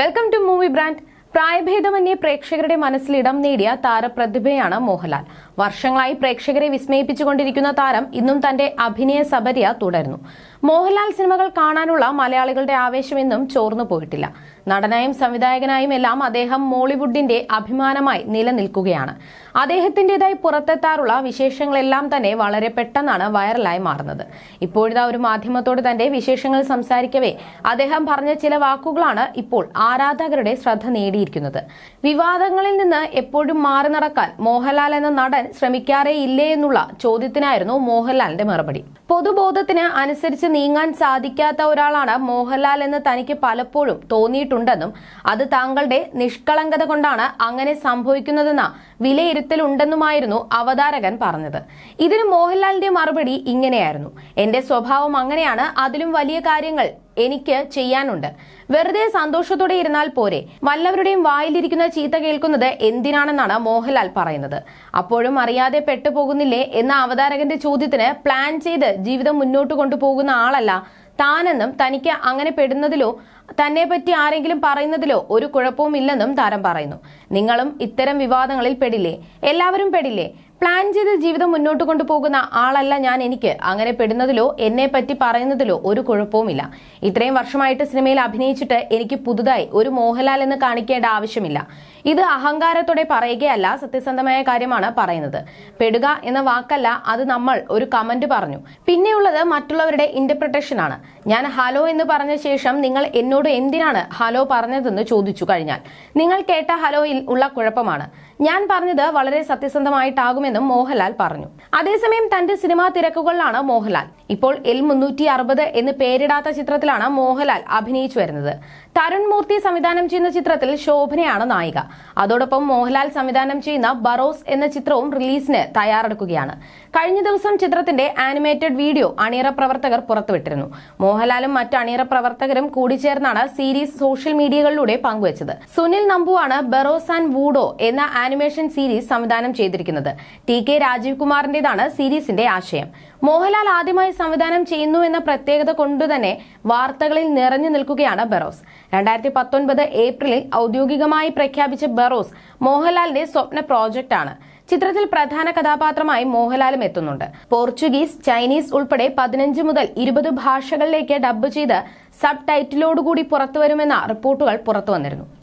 Welcome to movie brand പ്രായഭേദമന്യേ പ്രേക്ഷകരുടെ മനസ്സിൽ ഇടം നേടിയ താരപ്രതിഭയാണ് മോഹൻലാൽ. വർഷങ്ങളായി പ്രേക്ഷകരെ വിസ്മയിപ്പിച്ചുകൊണ്ടിരിക്കുന്ന താരം ഇന്നും തന്റെ അഭിനയ സബരിയ തുടരുന്നു. മോഹൻലാൽ സിനിമകൾ കാണാനുള്ള മലയാളികളുടെ ആവേശമെന്നും ചോർന്നു പോയിട്ടില്ല. നടനായും സംവിധായകനായും എല്ലാം അദ്ദേഹം മോളിവുഡിന്റെ അഭിമാനമായി നിലനിൽക്കുകയാണ്. അദ്ദേഹത്തിന്റേതായി പുറത്തെത്താറുള്ള വിശേഷങ്ങളെല്ലാം തന്നെ വളരെ പെട്ടെന്നാണ് വൈറലായി മാറുന്നത്. ഇപ്പോഴത്തെ ഒരു മാധ്യമത്തോട് തന്റെ വിശേഷങ്ങൾ സംസാരിക്കവേ അദ്ദേഹം പറഞ്ഞ ചില വാക്കുകളാണ് ഇപ്പോൾ ആരാധകരുടെ ശ്രദ്ധ നേടിയിരിക്കുന്നത്. വിവാദങ്ങളിൽ നിന്ന് എപ്പോഴും മാറി നടക്കാൻ മോഹൻലാൽ എന്ന നടൻ ശ്രമിക്കാറേ ഇല്ലേ എന്നുള്ള ചോദ്യത്തിനായിരുന്നു മോഹൻലാലിന്റെ മറുപടി. പൊതുബോധത്തിന് അനുസരിച്ച് നീങ്ങാൻ സാധിക്കാത്ത ഒരാളാണ് മോഹൻലാൽ എന്ന് തനിക്ക് പലപ്പോഴും തോന്നിയിട്ടുണ്ടെന്നും അത് താങ്കളുടെ നിഷ്കളങ്കത കൊണ്ടാണ് അങ്ങനെ സംഭവിക്കുന്നതെന്ന വിലയിരുത്തലുണ്ടെന്നുമായിരുന്നു അവതാരകൻ പറഞ്ഞത്. ഇതിന് മോഹൻലാലിന്റെ മറുപടി ഇങ്ങനെയായിരുന്നു. എന്റെ സ്വഭാവം അങ്ങനെയാണ് അതിലും വലിയ കാര്യങ്ങൾ എനിക്ക് ചെയ്യാനുണ്ട്. വെറുതെ സന്തോഷത്തോടെ ഇരുന്നാൽ പോരെ. വല്ലവരുടെയും വായിലിരിക്കുന്ന ചീത്ത കേൾക്കുന്നത് എന്തിനാണെന്നാണ് മോഹൻലാൽ പറയുന്നത്. അപ്പോഴും അറിയാതെ പെട്ടുപോകുന്നില്ലേ? എന്ന അവതാരകന്റെ ചോദ്യത്തിന് പ്ലാൻ ചെയ്ത് ജീവിതം മുന്നോട്ട് കൊണ്ടുപോകുന്ന ആളല്ല താനെന്നും തനിക്ക് അങ്ങനെ പെടുന്നതിലോ തന്നെ പറ്റി ആരെങ്കിലും പറയുന്നതിലോ ഒരു കുഴപ്പവും ഇല്ലെന്നും താരം പറയുന്നു. നിങ്ങളും ഇത്തരം വിവാദങ്ങളിൽ പെടില്ലേ? എല്ലാവരും പെടില്ലേ? പ്ലാൻ ചെയ്ത് ജീവിതം മുന്നോട്ട് കൊണ്ടുപോകുന്ന ആളല്ല ഞാൻ എനിക്ക്. അങ്ങനെ പെടുന്നതിലോ എന്നെ പറ്റി പറയുന്നതിലോ ഒരു കുഴപ്പവുമില്ല. ഇത്രയും വർഷമായിട്ട് സിനിമയിൽ അഭിനയിച്ചിട്ട് എനിക്ക് പുതുതായി ഒരു മോഹൻലാൽ എന്ന് കാണിക്കേണ്ട ആവശ്യമില്ല. ഇത് അഹങ്കാരത്തോടെ പറയുകയല്ല സത്യസന്ധമായ കാര്യമാണ് പറയുന്നത്. പെടുക എന്ന വാക്കല്ല അത് നമ്മൾ ഒരു കമന്റ് പറഞ്ഞു. പിന്നെയുള്ളത് മറ്റുള്ളവരുടെ ഇന്റർപ്രിട്ടേഷൻ ആണ്. ഞാൻ ഹലോ എന്ന് പറഞ്ഞ ശേഷം നിങ്ങൾ എന്നോട് എന്തിനാണ് ഹലോ പറഞ്ഞതെന്ന് ചോദിച്ചു കഴിഞ്ഞാൽ നിങ്ങൾ കേട്ട ഹലോയിൽ ഉള്ള കുഴപ്പമാണ്. ഞാൻ പറഞ്ഞത് വളരെ സത്യസന്ധമായിട്ടാകുമെന്നും മോഹൻലാൽ പറഞ്ഞു. അതേസമയം തന്റെ സിനിമാ തിരക്കുകളിലാണ് മോഹൻലാൽ. ഇപ്പോൾ എൽ മുന്നൂറ്റി അറുപത് എന്ന് പേരിടാത്ത ചിത്രത്തിലാണ് മോഹൻലാൽ അഭിനയിച്ചു വരുന്നത്. തരുൺ മൂർത്തി സംവിധാനം ചെയ്യുന്ന ചിത്രത്തിൽ ശോഭനയാണ് നായിക. അതോടൊപ്പം മോഹൻലാൽ സംവിധാനം ചെയ്യുന്ന ബറോസ് എന്ന ചിത്രവും റിലീസിന് തയ്യാറെടുക്കുകയാണ്. കഴിഞ്ഞ ദിവസം ചിത്രത്തിന്റെ ആനിമേറ്റഡ് വീഡിയോ അണിയറ പ്രവർത്തകർ പുറത്തുവിട്ടിരുന്നു. മോഹൻലാലും മറ്റ് അണിയറ പ്രവർത്തകരും കൂടിച്ചേർന്നാണ് സീരീസ് സോഷ്യൽ മീഡിയകളിലൂടെ പങ്കുവച്ചത്. സുനിൽ നമ്പുവാണ് ബറോസ് ആൻഡ് വൂഡോ എന്ന ആനിമേഷൻ സീരീസ് സംവിധാനം ചെയ്തിരിക്കുന്നത്. ടി കെ രാജീവ് കുമാറിന്റേതാണ് സീരീസിന്റെ ആശയം. മോഹൻലാൽ ആദ്യമായി സംവിധാനം ചെയ്യുന്നു എന്ന പ്രത്യേകത കൊണ്ടുതന്നെ വാർത്തകളിൽ നിറഞ്ഞു നിൽക്കുകയാണ് ബറോസ്. രണ്ടായിരത്തി പത്തൊൻപത് ഏപ്രിലിൽ ഔദ്യോഗികമായി പ്രഖ്യാപിച്ച ബറോസ് മോഹൻലാലിന്റെ സ്വപ്ന പ്രോജക്റ്റാണ്. ചിത്രത്തിൽ പ്രധാന കഥാപാത്രമായി മോഹൻലാലും എത്തുന്നുണ്ട്. പോർച്ചുഗീസ് ചൈനീസ് ഉൾപ്പെടെ പതിനഞ്ച് മുതൽ ഇരുപത് ഭാഷകളിലേക്ക് ഡബ്ബ് ചെയ്ത് സബ് ടൈറ്റിലോടുകൂടി പുറത്തുവരുമെന്ന റിപ്പോർട്ടുകൾ പുറത്തുവന്നിരുന്നു.